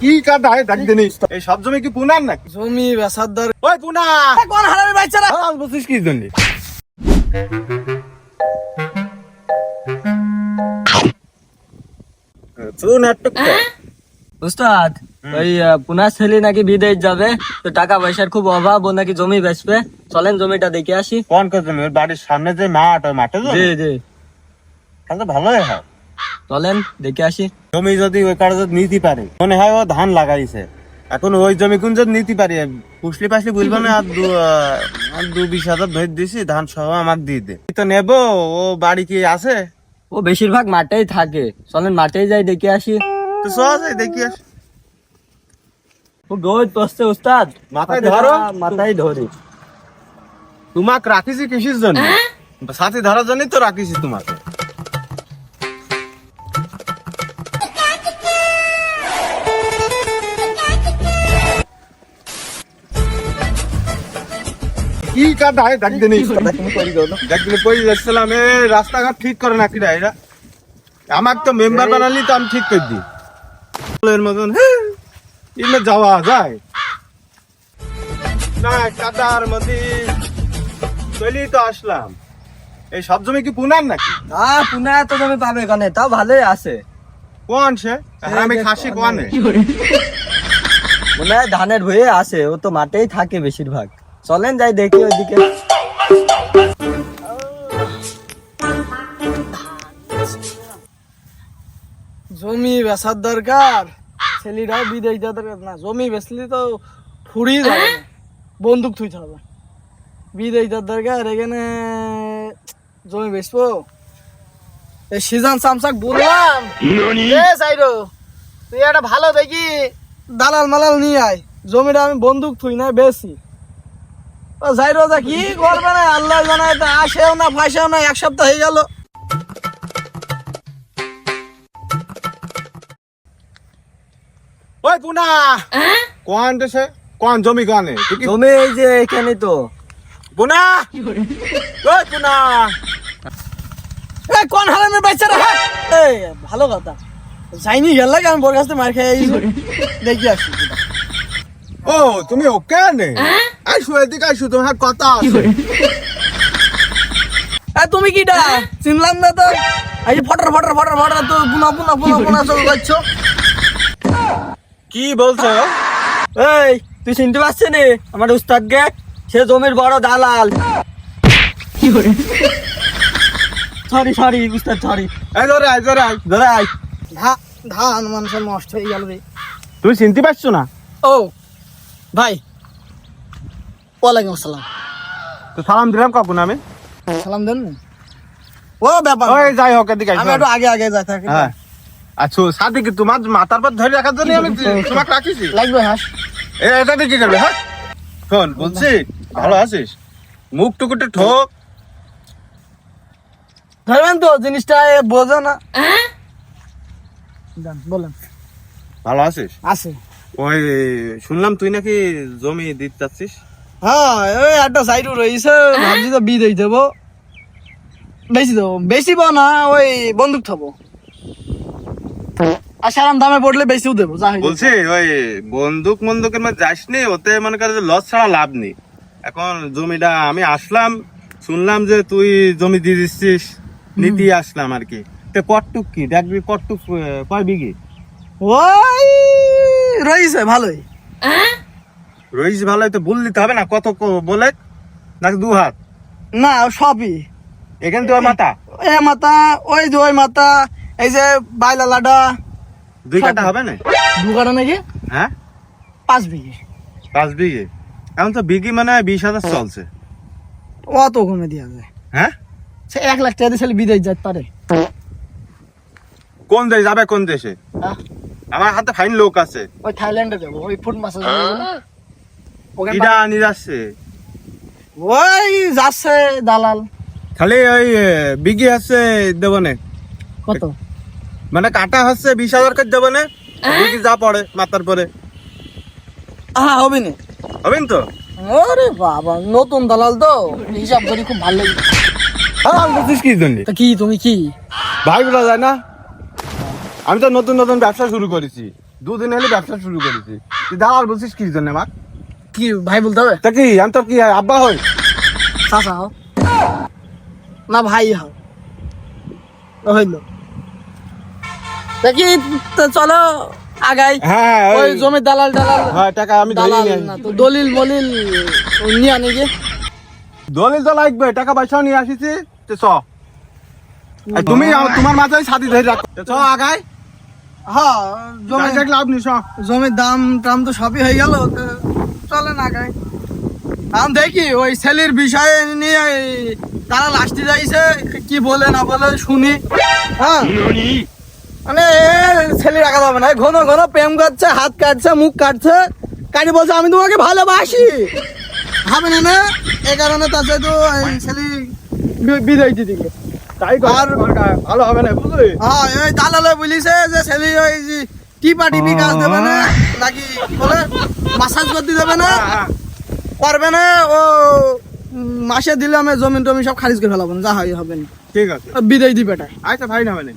কি কাটা হয় দেখ দিনি এই সব জমি কি পুনার নাকি? জমি বেচার দর ওই পুনা! কোন হারামি বাচ্চারা আজ বলছিস কি জন্য? কর। উস্তাদ ওই আহ, পুনা ছেলে নাকি বিদেশ যাবে তো টাকা পয়সার খুব অভাব ও নাকি জমি বেচবে। চলেন জমিটা দেখে আসি। কোন কোন জমি? ওর বাড়ির সামনে যে মাঠ ওই মাঠে জি জি। তাহলে তো ভালোই হয়। চলেন দেখে আসি। জমি যদি ওই কারও যদি নিতে পারে মনে হয় ও ধান লাগাইছে। এখন ওই জমি কোন যদি নিতে পারি পুষলি পাশলি বুঝব না আর দু দু বিশ হাজার ধরে দিছি ধান সহ আমার দিয়ে দে। তো নেব ও বাড়ি কি আছে? ও বেশিরভাগ মাঠেই থাকে। চলেন মাঠেই যাই দেখে আসি। তো সহজ দেখি আস। ও রোজ বসছে উস্তাদ। মাথায় ধরো। মাথায় ধরি। তোমাক রাখিছি কিসির জন্য। সাথে ধরার জন্যই তো রাখিছি তোমাকে। কি কাটা হয় দেখ দিনি। দেখ দিনি কই যাচ্ছিলাম এ রাস্তাঘাট ঠিক করে না কিরা এরা? আমার তো মেম্বার বানালি তো আমি ঠিক করে দিই। এর মতন হ্যাঁ যাওয়া যায়। না কাটার মধ্যে চলি তো আসলাম। এই সব জমি কি পুনার নাকি? আহ পুনা এত জমি পাবে এখানে তাও ভালোই আছে। কোন সে? আমি খাসি কোয়ানে মনে ধানের ভয়ে আছে ও তো মাঠেই থাকে বেশিরভাগ। চলেন যাই দেখি ওইদিকে। জমি বেচার দরকার ছেলেরাও বিদেশ দরকার। না জমি বেচলি তো ফুড়ি যাবে বন্দুক থুইতে হবে বিদেশ দরকার এখানে জমি বেচবো। এই সিজন সামসাক বললাম সাইরো তুই একটা ভালো দেখি দালাল মালাল নিয়ে আয়। জমিটা আমি বন্দুক থুই না বেশি কি করবে না? আল্লাহ জানায় তা আসেও না ফাঁসেও না এক সপ্তাহ হয়ে গেল। ওই পুনা! কোন দেশে? কোন জমি কোয়ানে তুই কি? জমি এই যে এখানে তো। পুনা! ওই পুনা! এ কোন হারামের এই ভালো কথা। যাইনি গেল লাগে আমি বোর কাছ থেকে মার খেয়ে দেখি আসি। ও তুমি ওকে নে? আইসু এদিকে আইসু তোমার কথা আছে। এ তুমি কিটা? চিনলাম না তো? এই ফটার ফটার ফটার ফটার তো পুনা পুনা পুনা পুনা সব করছ। কি বলছো? এই তুই চিনতে পারছিস নি? আমার উস্তাদ গে সে জমির বড় দালাল। সরি সরি উস্তাদ সরি এই ধরে আয় ধরে আয় ধরে আয়। ধান মানুষের নষ্ট হয়ে গেল রে। তুমি চিনতে পারছ না? ও ভাই ওয়ালাইকুম আসসালাম। তো সালাম দিলাম কখন আমি সালাম দেন ও ব্যাপার ওই যাই হোক এদিকে আমি একটু আগে আগে যাই থাকি। হ্যাঁ। আচ্ছা সাথে কি তোমার মাথার পর ধরে রাখার জন্য আমি তোমাকে রাখিছি? লাগবে হাস এ এটা দিয়ে কি করবে হ্যাঁ? শোন বলছি ভালো আছিস? মুখ টুকুটে ঠোক। ধরবেন তো জিনিসটা এ বোঝো না। যান, বলেন। ভালো আছিস? আছে। ওই শুনলাম তুই নাকি জমি দিতে চাচ্ছিস হ্যাঁ ওই একটা সাইডও রয়েছে ভাবছি তো দেবো। বেশি দেবো বেশি বা না ওই বন্দুক আর সারাম দামে পড়লে বেশিও দেবো। বলছি ওই বন্দুক বন্দুকের মধ্যে ওতে মনে করে লস ছাড়া লাভ নেই। এখন জমিটা আমি আসলাম শুনলাম যে তুই জমি দিয়ে দিচ্ছিস নিতে আসলাম আর কি। তো কটটুক কি? দেখবি কটটুক কয় বিঘি? ওই রয়েছে ভালোই। রইস ভালো তো বল দিতে হবে না কত বলে? নাকি দু হাত? না সবই। এখানে তো মাথা? এ মাথা ওই যে ওই মাথা এই যে বাইলা লাডা দুই কাটা হবে না? দু কাটা নাকি? হ্যাঁ? পাঁচ বিঘে। পাঁচ বিঘে? এখন তো বিঘি মানে বিশ হাজার চলছে। অত কমে দেওয়া যায়। হ্যাঁ? সে এক লাখ টাকা দিয়ে বিদেশ যেতে পারে। কোন দেশ যাবে কোন দেশে? হ্যাঁ? আমার হাতে ফাইন লোক আছে। ওই থাইল্যান্ডে যাব ওই ফুট মাসে ওখানে কিটা নিয়ে যাচ্ছে। ওই যাচ্ছে দালাল। খালি ওই এ, বিঘি হচ্ছে দেবো না কত? মানে কাটা হচ্ছে বিশ হাজার করে দেবো না বিঘি যা পড়ে মাথার পরে। হ্যাঁ হবে না। হবেন তো? আরে বাবা নতুন দালাল তো। হিসাব করি খুব ভালো। লাগে হ্যাঁ কি তুমি কি? ভাই বলা যায় না? আমি তো নতুন নতুন ব্যবসা শুরু করেছি। দুদিন হলে ব্যবসা শুরু করেছি। তুই দালাল বলছিস কি জন্য আমার কি ভাই বলতে হবে? তা কি আমি তো কি আব্বা হই? চাচা হও। না ভাই হও। হইল। তো চলো আগাই। হ্যাঁ ওই জমি দালাল দালাল। হ্যাঁ টাকা আমি দালাল না তো দলিল মলিল নিয়ে আনে গিয়ে দলিল তো লাগবে টাকা পয়সাও নিয়ে আসিছি। তো চ। তুমি তোমার মাথায় সাথী ধরে রাখো। তো চ আগাই। হ্যাঁ জমি জমি লাভ নিস জমির দাম টাম তো সবই হয়ে গেল তো চলে না গাই আমি দেখি ওই ছেলের বিষয়ে নিয়ে তারা লাস্টে যাইছে কি বলে না বলে শুনি। হ্যাঁ। মানে ছেলে রাখা যাবে না ঘন ঘন প্রেম করছে হাত কাটছে মুখ কাটছে। কাটি বলছে আমি তোমাকে ভালোবাসি। হবে না না? এই কারণে তাতে তো এই ছেলে বি- বিদায় দিয়ে দিল। তাই আর- ভালো হবে না বুঝলি? হ্যাঁ এই দালালে বলিছে যে ছেলে ওই যে টিপা টিপি কাজ দেবে না নাকি কি বলে মাসাজ করতে দেবে না করবে না ও মাসে দিলে আমি জমিন টমি সব খারিজ করে ফেলাবো না, যা হয় হবে না। ঠিক আছে। বিদায় দিবে এটা আচ্ছা ভাই না হবে না